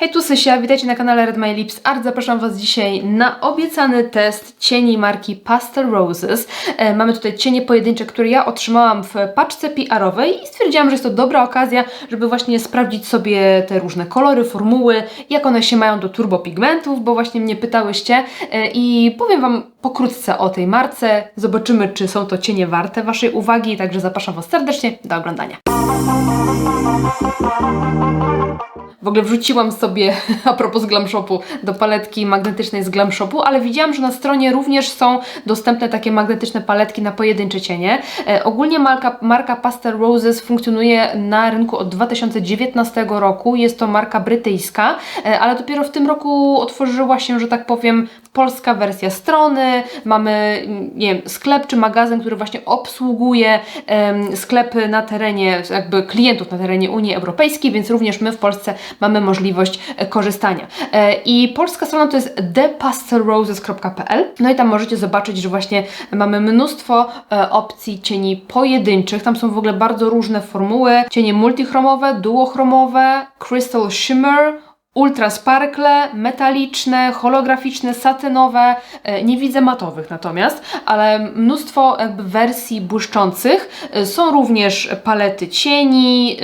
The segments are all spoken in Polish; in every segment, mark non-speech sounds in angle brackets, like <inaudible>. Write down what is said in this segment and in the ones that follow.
Hej, tu Sysia, witajcie na kanale Red My Lips Art. Zapraszam Was dzisiaj na obiecany test cieni marki Pastel Roses. E, mamy tutaj cienie pojedyncze, które ja otrzymałam w paczce PR-owej i stwierdziłam, że jest to dobra okazja, żeby właśnie sprawdzić sobie te różne kolory, formuły, jak one się mają do turbopigmentów, bo właśnie mnie pytałyście e, i powiem Wam pokrótce o tej marce. Zobaczymy, czy są to cienie warte Waszej uwagi, także zapraszam Was serdecznie do oglądania. W ogóle wrzuciłam sobie, <laughs> a propos Glam Shopu, do paletki magnetycznej z Glam Shopu, ale widziałam, że na stronie również są dostępne takie magnetyczne paletki na pojedyncze cienie. E, ogólnie marka, marka Pastel Roses funkcjonuje na rynku od 2019 roku. Jest to marka brytyjska, e, ale dopiero w tym roku otworzyła się, że tak powiem, polska wersja strony. Mamy, nie wiem, sklep czy magazyn, który właśnie obsługuje em, sklepy na terenie, jakby klientów na terenie Unii Europejskiej, więc również my w Polsce mamy możliwość e, korzystania. E, I polska strona to jest thepastelroses.pl. No i tam możecie zobaczyć, że właśnie mamy mnóstwo e, opcji cieni pojedynczych. Tam są w ogóle bardzo różne formuły. Cienie multichromowe, duochromowe, crystal shimmer, Ultra sparkle, metaliczne, holograficzne, satynowe. E, Nie widzę matowych natomiast, ale mnóstwo jakby wersji błyszczących. E, Są również palety cieni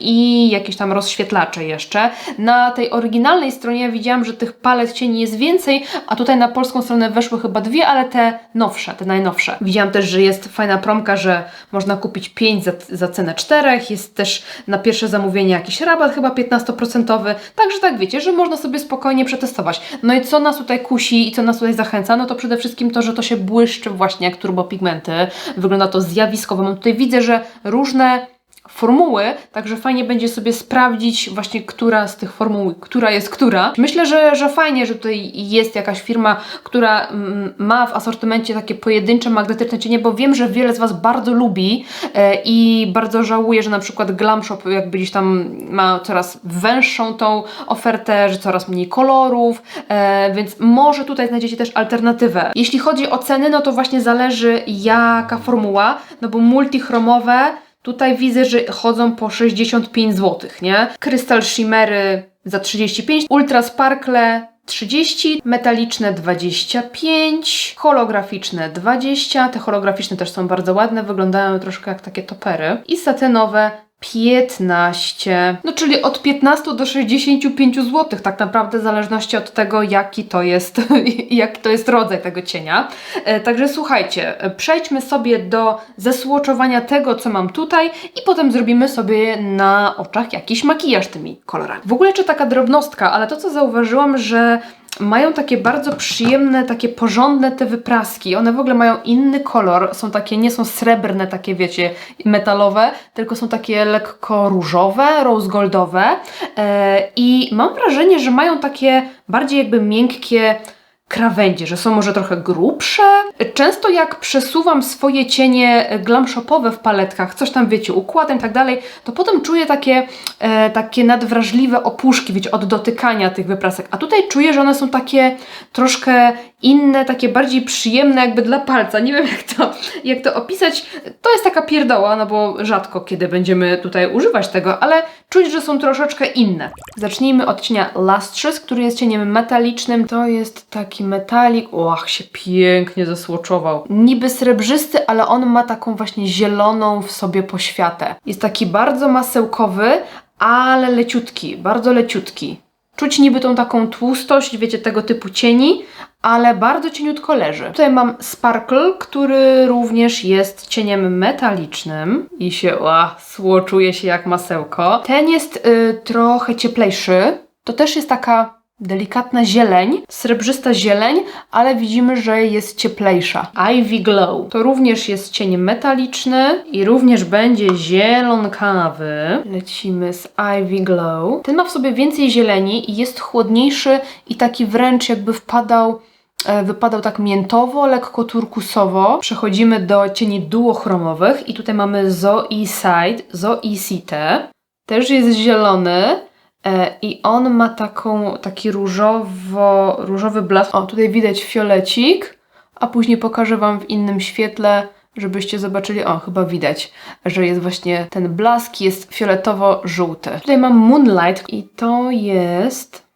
i jakieś tam rozświetlacze jeszcze. Na tej oryginalnej stronie widziałam, że tych palet cieni jest więcej, a tutaj na polską stronę weszły chyba dwie, ale te nowsze, te najnowsze. Widziałam też, że jest fajna promka, że można kupić 5 za, za cenę 4. Jest też na pierwsze zamówienie jakiś rabat, chyba 15%. Także tak wiecie, że można sobie spokojnie przetestować. No i co nas tutaj kusi i co nas tutaj zachęca, no to przede wszystkim to, że to się błyszczy właśnie jak turbopigmenty. Wygląda to zjawiskowo. Mam tutaj widzę, że różne formuły, także fajnie będzie sobie sprawdzić właśnie, która z tych formuł, która jest która. Myślę, że, że fajnie, że tutaj jest jakaś firma, która mm, ma w asortymencie takie pojedyncze magnetyczne cienie, bo wiem, że wiele z Was bardzo lubi e, i bardzo żałuję, że na przykład Glam Shop jakby gdzieś tam ma coraz węższą tą ofertę, że coraz mniej kolorów, e, więc może tutaj znajdziecie też alternatywę. Jeśli chodzi o ceny, no to właśnie zależy jaka formuła, no bo multichromowe Tutaj widzę, że chodzą po 65 zł, nie? Krystal Shimmery za 35, Ultra Sparkle 30, metaliczne 25, holograficzne 20. Te holograficzne też są bardzo ładne, wyglądają troszkę jak takie topery. I satynowe 15, no czyli od 15 do 65 zł, tak naprawdę w zależności od tego, jaki to jest, <laughs> jaki to jest rodzaj tego cienia. E, także słuchajcie, e, przejdźmy sobie do zesłoczowania tego, co mam tutaj i potem zrobimy sobie na oczach jakiś makijaż tymi kolorami. W ogóle jeszcze taka drobnostka, ale to co zauważyłam, że mają takie bardzo przyjemne, takie porządne te wypraski. One w ogóle mają inny kolor. Są takie, nie są srebrne, takie wiecie, metalowe, tylko są takie lekko różowe, rose goldowe. E, I mam wrażenie, że mają takie bardziej jakby miękkie krawędzie, że są może trochę grubsze. Często jak przesuwam swoje cienie glam shopowe w paletkach, coś tam wiecie, układem i tak dalej, to potem czuję takie, e, takie nadwrażliwe opuszki, wiecie, od dotykania tych wyprasek. A tutaj czuję, że one są takie troszkę inne, takie bardziej przyjemne jakby dla palca. Nie wiem <laughs> jak to, jak to opisać. To jest taka pierdoła, no bo rzadko kiedy będziemy tutaj używać tego, ale czuć, że są troszeczkę inne. Zacznijmy od cienia Lustrous, który jest cieniem metalicznym. To jest taki metalik, och, się pięknie zasłoczował. Niby srebrzysty, ale on ma taką właśnie zieloną w sobie poświatę. Jest taki bardzo masełkowy, ale leciutki, bardzo leciutki. Czuć niby tą taką tłustość, wiecie, tego typu cieni, ale bardzo cieniutko leży. Tutaj mam Sparkle, który również jest cieniem metalicznym i się, ła, słoczuje się jak masełko. Ten jest y, trochę cieplejszy. To też jest taka delikatna zieleń, srebrzysta zieleń, ale widzimy, że jest cieplejsza. Ivy Glow. To również jest cień metaliczny i również będzie zielonkawy. Lecimy z Ivy Glow. Ten ma w sobie więcej zieleni i jest chłodniejszy i taki wręcz jakby wpadał e, wypadał tak miętowo, lekko turkusowo. Przechodzimy do cieni duochromowych i tutaj mamy Zoe Side, Zoe Cite. Też jest zielony i on ma taką, taki różowo, różowy blask. O, tutaj widać fiolecik, a później pokażę Wam w innym świetle, żebyście zobaczyli, o chyba widać, że jest właśnie ten blask jest fioletowo-żółty. Tutaj mam Moonlight i to jest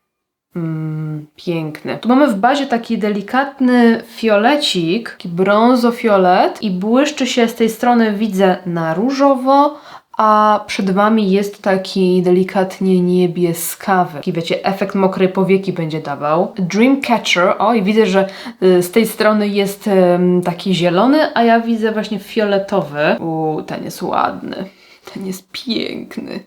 mm, piękny. Tu mamy w bazie taki delikatny fiolecik, taki brązofiolet i błyszczy się z tej strony widzę na różowo, a przed Wami jest taki delikatnie niebieskawy. Taki wiecie, efekt mokrej powieki będzie dawał. Dreamcatcher, o i widzę, że y, z tej strony jest taki zielony, a ja widzę właśnie fioletowy. U, ten jest ładny. Ten jest piękny.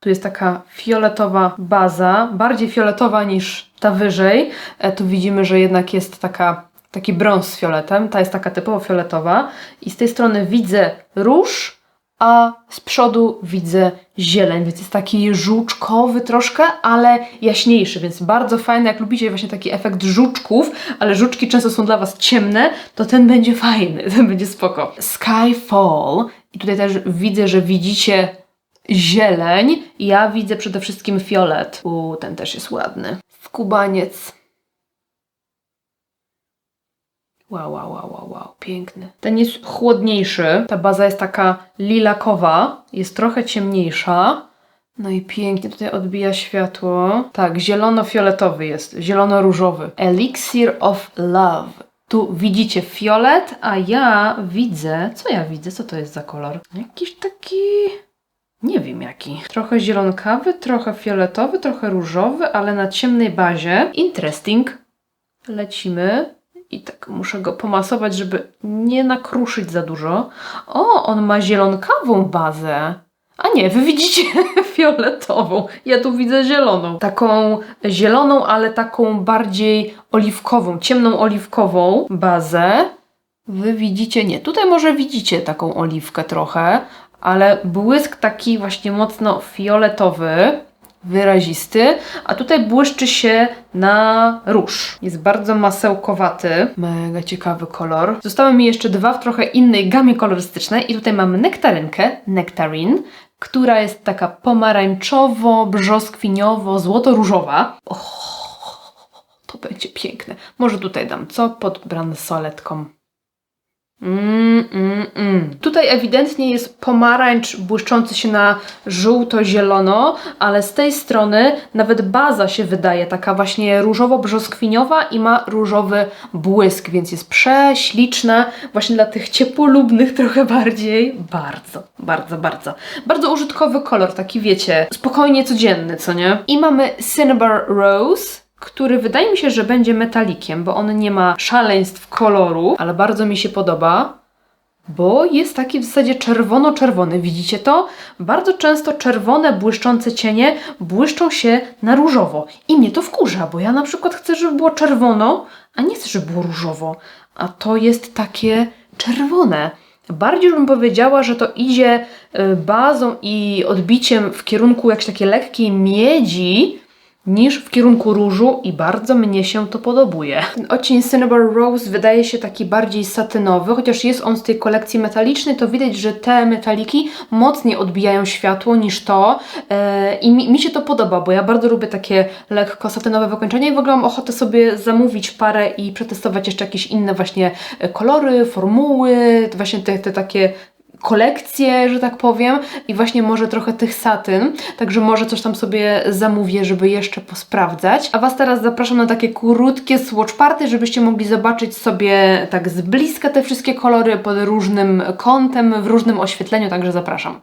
Tu jest taka fioletowa baza, bardziej fioletowa niż ta wyżej. E, tu widzimy, że jednak jest taka, taki brąz z fioletem. Ta jest taka typowo fioletowa. I z tej strony widzę róż, a z przodu widzę zieleń, więc jest taki żuczkowy troszkę, ale jaśniejszy, więc bardzo fajny. Jak lubicie właśnie taki efekt żuczków, ale żuczki często są dla Was ciemne, to ten będzie fajny, <laughs> ten będzie spoko. Skyfall. I tutaj też widzę, że widzicie zieleń. Ja widzę przede wszystkim fiolet. U, ten też jest ładny. Skubaniec. Wow, wow, wow, wow, wow, piękny. Ten jest chłodniejszy. Ta baza jest taka lilakowa, jest trochę ciemniejsza. No i pięknie tutaj odbija światło. Tak, zielono-fioletowy jest, zielono-różowy. Elixir of Love. Tu widzicie fiolet, a ja widzę. Co ja widzę? Co to jest za kolor? Jakiś taki. Nie wiem jaki. Trochę zielonkawy, trochę fioletowy, trochę różowy, ale na ciemnej bazie. Interesting. Lecimy. I tak muszę go pomasować, żeby nie nakruszyć za dużo. O, on ma zielonkawą bazę. A nie, wy widzicie <laughs> fioletową. Ja tu widzę zieloną. Taką zieloną, ale taką bardziej oliwkową, ciemną oliwkową bazę. Wy widzicie, nie, tutaj może widzicie taką oliwkę trochę, ale błysk taki właśnie mocno fioletowy, wyrazisty, a tutaj błyszczy się na róż. Jest bardzo masełkowaty, mega ciekawy kolor. Zostały mi jeszcze dwa w trochę innej gamie kolorystycznej i tutaj mamy nektarynkę, nektarin, która jest taka pomarańczowo, brzoskwiniowo, złoto-różowa. To będzie piękne. Może tutaj dam co? Pod bransoletką. Mm, mm, mm. Tutaj ewidentnie jest pomarańcz błyszczący się na żółto-zielono, ale z tej strony nawet baza się wydaje taka właśnie różowo-brzoskwiniowa i ma różowy błysk, więc jest prześliczna właśnie dla tych ciepłolubnych <laughs> trochę bardziej. Bardzo, bardzo, bardzo. Bardzo użytkowy kolor, taki wiecie, spokojnie codzienny, co nie? I mamy Cinnabar Rose który wydaje mi się, że będzie metalikiem, bo on nie ma szaleństw koloru, ale bardzo mi się podoba, bo jest taki w zasadzie czerwono-czerwony. Widzicie to? Bardzo często czerwone, błyszczące cienie błyszczą się na różowo. I mnie to wkurza, bo ja na przykład chcę, żeby było czerwono, a nie chcę, żeby było różowo. A to jest takie czerwone. Bardziej bym powiedziała, że to idzie y, bazą i odbiciem w kierunku jakiejś takiej lekkiej miedzi, niż w kierunku różu i bardzo mnie się to podobuje. Ten odcień Cinnabar Rose wydaje się taki bardziej satynowy, chociaż jest on z tej kolekcji metalicznej, to widać, że te metaliki mocniej odbijają światło niż to e, i mi, mi się to podoba, bo ja bardzo lubię takie lekko satynowe wykończenia i w ogóle mam ochotę sobie zamówić parę i przetestować jeszcze jakieś inne właśnie e, kolory, formuły, właśnie te, te takie kolekcję, że tak powiem, i właśnie może trochę tych satyn, także może coś tam sobie zamówię, żeby jeszcze posprawdzać. A Was teraz zapraszam na takie krótkie swatch party, żebyście mogli zobaczyć sobie tak z bliska te wszystkie kolory pod różnym kątem, w różnym oświetleniu, także zapraszam.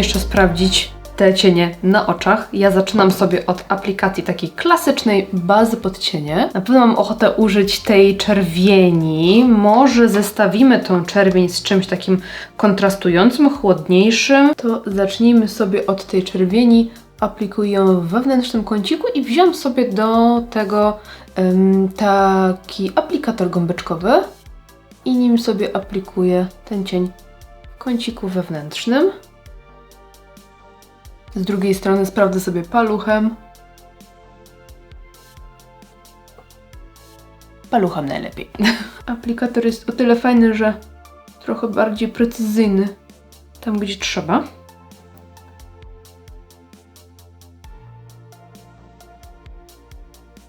Jeszcze sprawdzić te cienie na oczach. Ja zaczynam sobie od aplikacji takiej klasycznej bazy pod cienie. Na pewno mam ochotę użyć tej czerwieni. Może zestawimy tą czerwień z czymś takim kontrastującym, chłodniejszym. To zacznijmy sobie od tej czerwieni. Aplikuję ją w wewnętrznym kąciku i wziąłem sobie do tego taki aplikator gąbeczkowy i nim sobie aplikuję ten cień w kąciku wewnętrznym. Z drugiej strony sprawdzę sobie paluchem. Paluchem najlepiej. <laughs> Aplikator jest o tyle fajny, że trochę bardziej precyzyjny tam, gdzie trzeba.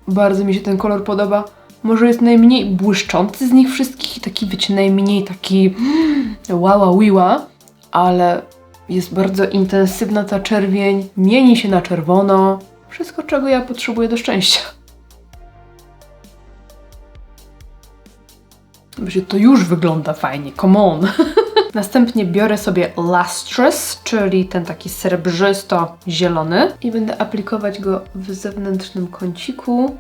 Bardzo mi się ten kolor podoba. Może jest najmniej błyszczący z nich wszystkich i taki, wiecie, najmniej taki <gasps> wała wiła, ale jest bardzo intensywna ta czerwień, mieni się na czerwono. Wszystko, czego ja potrzebuję do szczęścia. Wiecie, to już wygląda fajnie, come on. <laughs> Następnie biorę sobie Lustrous, czyli ten taki srebrzysto-zielony i będę aplikować go w zewnętrznym kąciku.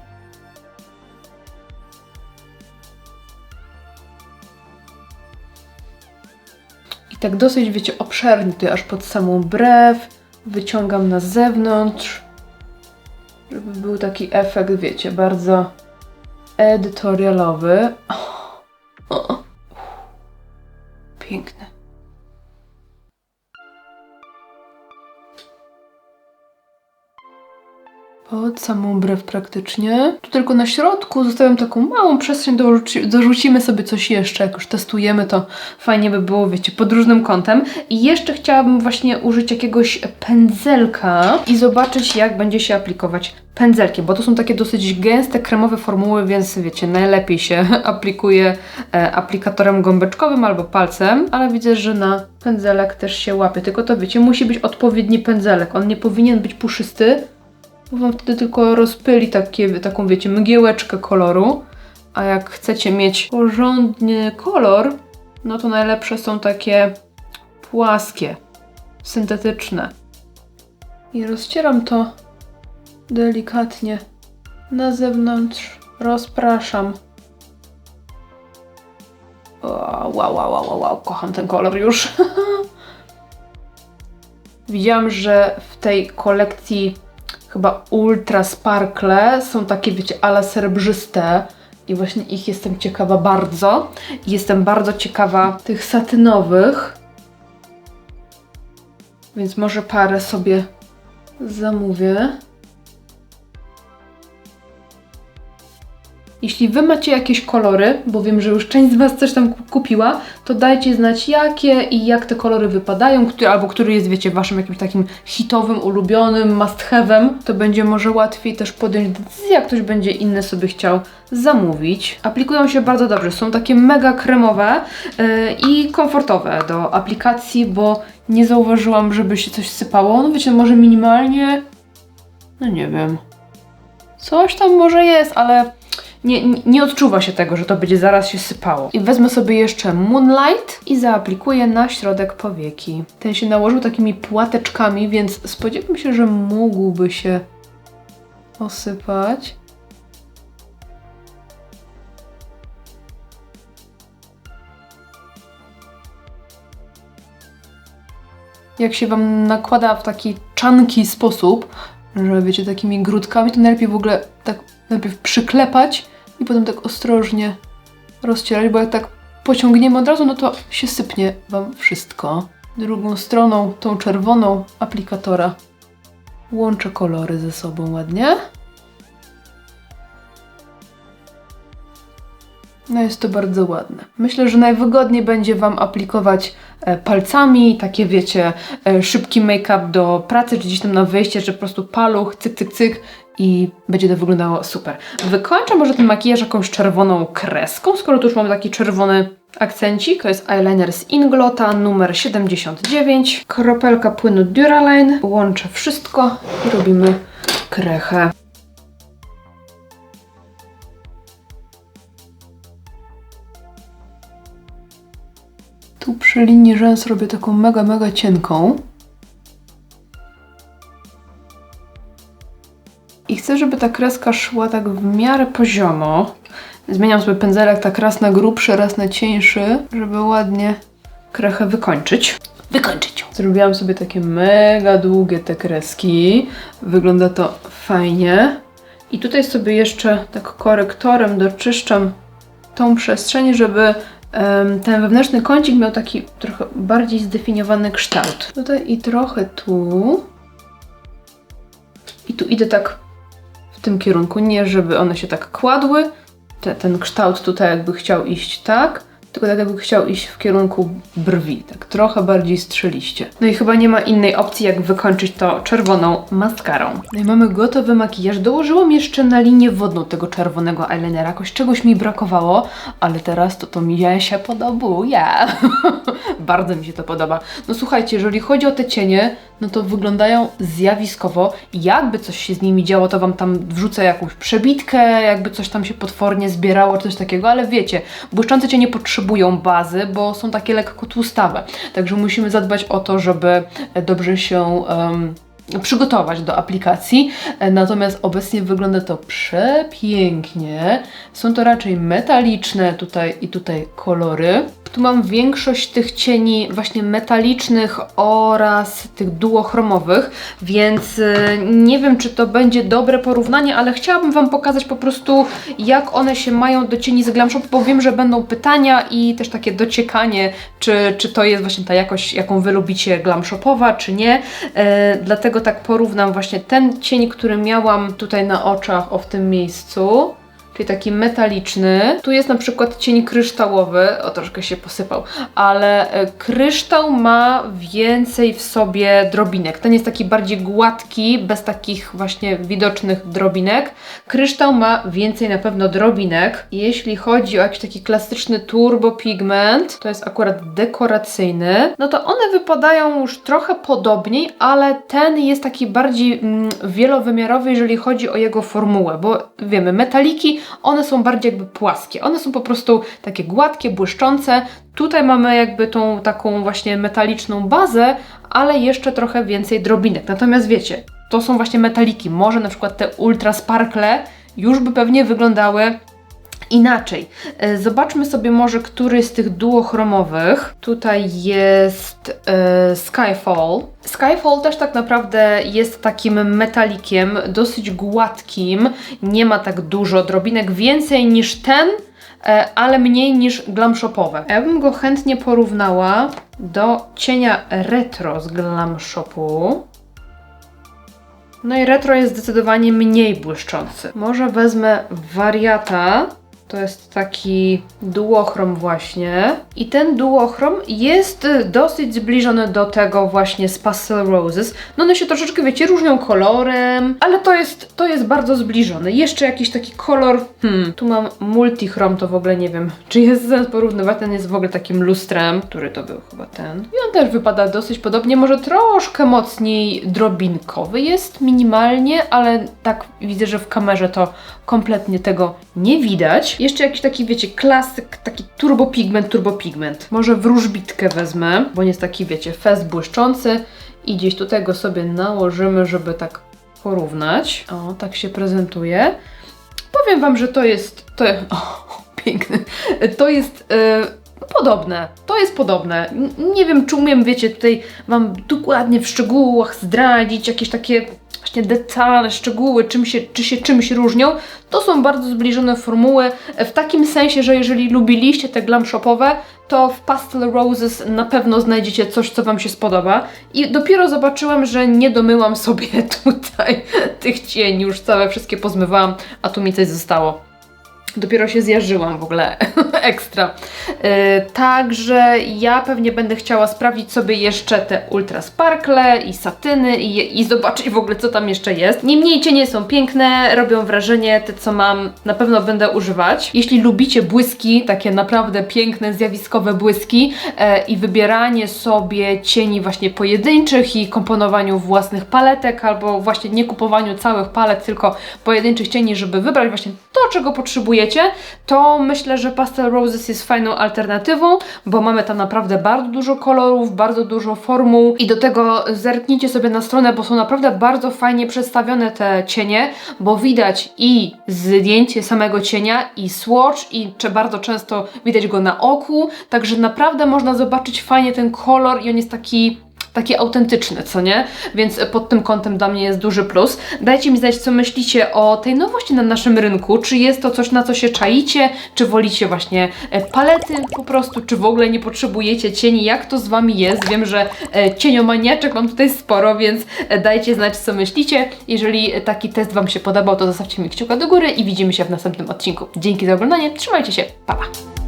Tak dosyć, wiecie, obszernie tutaj aż pod samą brew. Wyciągam na zewnątrz, żeby był taki efekt, wiecie, bardzo edytorialowy. O, o. Piękne. Pod samą brew praktycznie. Tu tylko na środku zostawiam taką małą przestrzeń, dorzuci, dorzucimy sobie coś jeszcze. Jak już testujemy, to fajnie by było, wiecie, pod różnym kątem. I jeszcze chciałabym właśnie użyć jakiegoś pędzelka i zobaczyć, jak będzie się aplikować pędzelkiem, bo to są takie dosyć gęste, kremowe formuły, więc wiecie, najlepiej się <laughs> aplikuje e, aplikatorem gąbeczkowym albo palcem, ale widzę, że na pędzelek też się łapie. Tylko to wiecie, musi być odpowiedni pędzelek. On nie powinien być puszysty, bo wam wtedy tylko rozpyli takie, taką, wiecie, mgiełeczkę koloru. A jak chcecie mieć porządny kolor, no to najlepsze są takie płaskie, syntetyczne. I rozcieram to delikatnie na zewnątrz, rozpraszam. O, wow, wow, wow, wow, kocham ten kolor już. <laughs> Widziałam, że w tej kolekcji chyba Ultra Sparkle są takie, wiecie, ale srebrzyste. I właśnie ich jestem ciekawa bardzo. Jestem bardzo ciekawa tych satynowych. Więc może parę sobie zamówię. Jeśli Wy macie jakieś kolory, bo wiem, że już część z Was coś tam kupiła, to dajcie znać jakie i jak te kolory wypadają, który, albo który jest, wiecie, Waszym jakimś takim hitowym, ulubionym, must have'em. To będzie może łatwiej też podjąć decyzję, jak ktoś będzie inny sobie chciał zamówić. Aplikują się bardzo dobrze, są takie mega kremowe yy, i komfortowe do aplikacji, bo nie zauważyłam, żeby się coś sypało. No wiecie, może minimalnie, no nie wiem. Coś tam może jest, ale nie, nie, odczuwa się tego, że to będzie zaraz się sypało. I wezmę sobie jeszcze Moonlight i zaaplikuję na środek powieki. Ten się nałożył takimi płateczkami, więc spodziewam się, że mógłby się osypać. Jak się Wam nakłada w taki czanki sposób, że wiecie, takimi grudkami, to najlepiej w ogóle tak najpierw przyklepać i potem tak ostrożnie rozcierać, bo jak tak pociągniemy od razu, no to się sypnie Wam wszystko. Drugą stroną, tą czerwoną aplikatora łączę kolory ze sobą ładnie. No jest to bardzo ładne. Myślę, że najwygodniej będzie Wam aplikować e, palcami, takie wiecie, e, szybki make-up do pracy, czy gdzieś tam na wyjście, że po prostu paluch, cyk, cyk, cyk i będzie to wyglądało super. Wykończę może ten makijaż jakąś czerwoną kreską, skoro tu już mamy taki czerwony akcencik. To jest eyeliner z Inglota numer 79. Kropelka płynu Duraline. Łączę wszystko i robimy krechę. Tu przy linii rzęs robię taką mega, mega cienką. Chcę, żeby ta kreska szła tak w miarę poziomo. Zmieniam sobie pędzelek tak raz na grubszy, raz na cieńszy, żeby ładnie krechę wykończyć. Wykończyć ją. Zrobiłam sobie takie mega długie te kreski. Wygląda to fajnie. I tutaj sobie jeszcze tak korektorem doczyszczam tą przestrzeń, żeby em, ten wewnętrzny kącik miał taki trochę bardziej zdefiniowany kształt. Tutaj i trochę tu. I tu idę tak w tym kierunku, nie żeby one się tak kładły. Te, ten kształt tutaj jakby chciał iść tak, tylko tak jakby chciał iść w kierunku brwi, tak trochę bardziej strzeliście. No i chyba nie ma innej opcji, jak wykończyć to czerwoną maskarą. No i mamy gotowy makijaż. Dołożyłam jeszcze na linię wodną tego czerwonego eyelinera. Jakoś czegoś mi brakowało, ale teraz to to mi się podobuje. <laughs> Bardzo mi się to podoba. No słuchajcie, jeżeli chodzi o te cienie, no to wyglądają zjawiskowo. Jakby coś się z nimi działo, to Wam tam wrzucę jakąś przebitkę, jakby coś tam się potwornie zbierało, czy coś takiego, ale wiecie, błyszczące cienie potrzebują bazy, bo są takie lekko tłustawe. Także musimy zadbać o to, żeby dobrze się... Um, przygotować do aplikacji, E, natomiast obecnie wygląda to przepięknie. Są to raczej metaliczne tutaj i tutaj kolory. Tu mam większość tych cieni właśnie metalicznych oraz tych duochromowych, więc e, nie wiem, czy to będzie dobre porównanie, ale chciałabym Wam pokazać po prostu, jak one się mają do cieni z Glam Shop, bo wiem, że będą pytania i też takie dociekanie, czy, czy to jest właśnie ta jakość, jaką Wy lubicie Glam Shopowa, czy nie. E, dlatego tak porównam właśnie ten cień, który miałam tutaj na oczach, o w tym miejscu, czyli taki metaliczny. Tu jest na przykład cień kryształowy, o troszkę się posypał, ale e, kryształ ma więcej w sobie drobinek. Ten jest taki bardziej gładki, bez takich właśnie widocznych drobinek. Kryształ ma więcej na pewno drobinek. Jeśli chodzi o jakiś taki klasyczny turbo pigment, to jest akurat dekoracyjny, no to one wypadają już trochę podobniej, ale ten jest taki bardziej mm, wielowymiarowy, jeżeli chodzi o jego formułę, bo wiemy, metaliki, one są bardziej jakby płaskie. One są po prostu takie gładkie, błyszczące. Tutaj mamy jakby tą taką właśnie metaliczną bazę, ale jeszcze trochę więcej drobinek. Natomiast wiecie, to są właśnie metaliki. Może na przykład te ultra sparkle już by pewnie wyglądały inaczej. E, Zobaczmy sobie może, który z tych duochromowych. Tutaj jest e, Skyfall. Skyfall też tak naprawdę jest takim metalikiem, dosyć gładkim. Nie ma tak dużo drobinek, więcej niż ten, e, ale mniej niż glam shopowe. Ja bym go chętnie porównała do cienia retro z glam shopu. No i retro jest zdecydowanie mniej błyszczący. Może wezmę wariata. To jest taki duochrom właśnie. I ten duochrom jest dosyć zbliżony do tego właśnie z Pastel Roses. No one się troszeczkę, wiecie, różnią kolorem, ale to jest, to jest bardzo zbliżone. Jeszcze jakiś taki kolor, hmm, tu mam multichrom, to w ogóle nie wiem, czy jest sens porównywać, ten jest w ogóle takim lustrem, który to był chyba ten. I on też wypada dosyć podobnie, może troszkę mocniej drobinkowy jest, minimalnie, ale tak widzę, że w kamerze to kompletnie tego nie widać. Jeszcze jakiś taki, wiecie, klasyk, taki turbopigment, turbopigment. Może wróżbitkę wezmę, bo nie jest taki, wiecie, fest błyszczący i gdzieś tutaj go sobie nałożymy, żeby tak porównać. O, tak się prezentuje. Powiem Wam, że to jest, to <laughs> o, piękny, to jest... Yy, Podobne, to jest podobne. Nie wiem, czy umiem, wiecie, tutaj Wam dokładnie w szczegółach zdradzić jakieś takie właśnie detale, szczegóły, czym się, czy się czymś różnią. To są bardzo zbliżone formuły, e, w takim sensie, że jeżeli lubiliście te glam shopowe, to w Pastel Roses na pewno znajdziecie coś, co Wam się spodoba. I dopiero zobaczyłam, że nie domyłam sobie <laughs> tutaj tych cieni, już całe wszystkie pozmywałam, a tu mi coś zostało. Dopiero się zjarzyłam w ogóle <laughs> ekstra. Yy, także ja pewnie będę chciała sprawdzić sobie jeszcze te ultra sparkle i satyny i, i zobaczyć w ogóle co tam jeszcze jest. Niemniej cienie są piękne, robią wrażenie, te co mam na pewno będę używać. Jeśli lubicie błyski, takie naprawdę piękne, zjawiskowe błyski e, i wybieranie sobie cieni właśnie pojedynczych i komponowaniu własnych paletek albo właśnie nie kupowaniu całych palet, tylko pojedynczych cieni, żeby wybrać właśnie to, czego potrzebujecie, to myślę, że Pastel Roses jest fajną alternatywą, bo mamy tam naprawdę bardzo dużo kolorów, bardzo dużo formuł i do tego zerknijcie sobie na stronę, bo są naprawdę bardzo fajnie przedstawione te cienie, bo widać i zdjęcie samego cienia i swatch i bardzo często widać go na oku, także naprawdę można zobaczyć fajnie ten kolor i on jest taki taki autentyczny, co nie? Więc pod tym kątem dla mnie jest duży plus. Dajcie mi znać, co myślicie o tej nowości na naszym rynku. Czy jest to coś, na co się czaicie? Czy wolicie właśnie e, palety po prostu? Czy w ogóle nie potrzebujecie cieni? Jak to z Wami jest? Wiem, że e, cieniomaniaczek mam tutaj sporo, więc e, dajcie znać, co myślicie. Jeżeli taki test Wam się podobał, to zostawcie mi kciuka do góry i widzimy się w następnym odcinku. Dzięki za oglądanie, trzymajcie się, pa pa!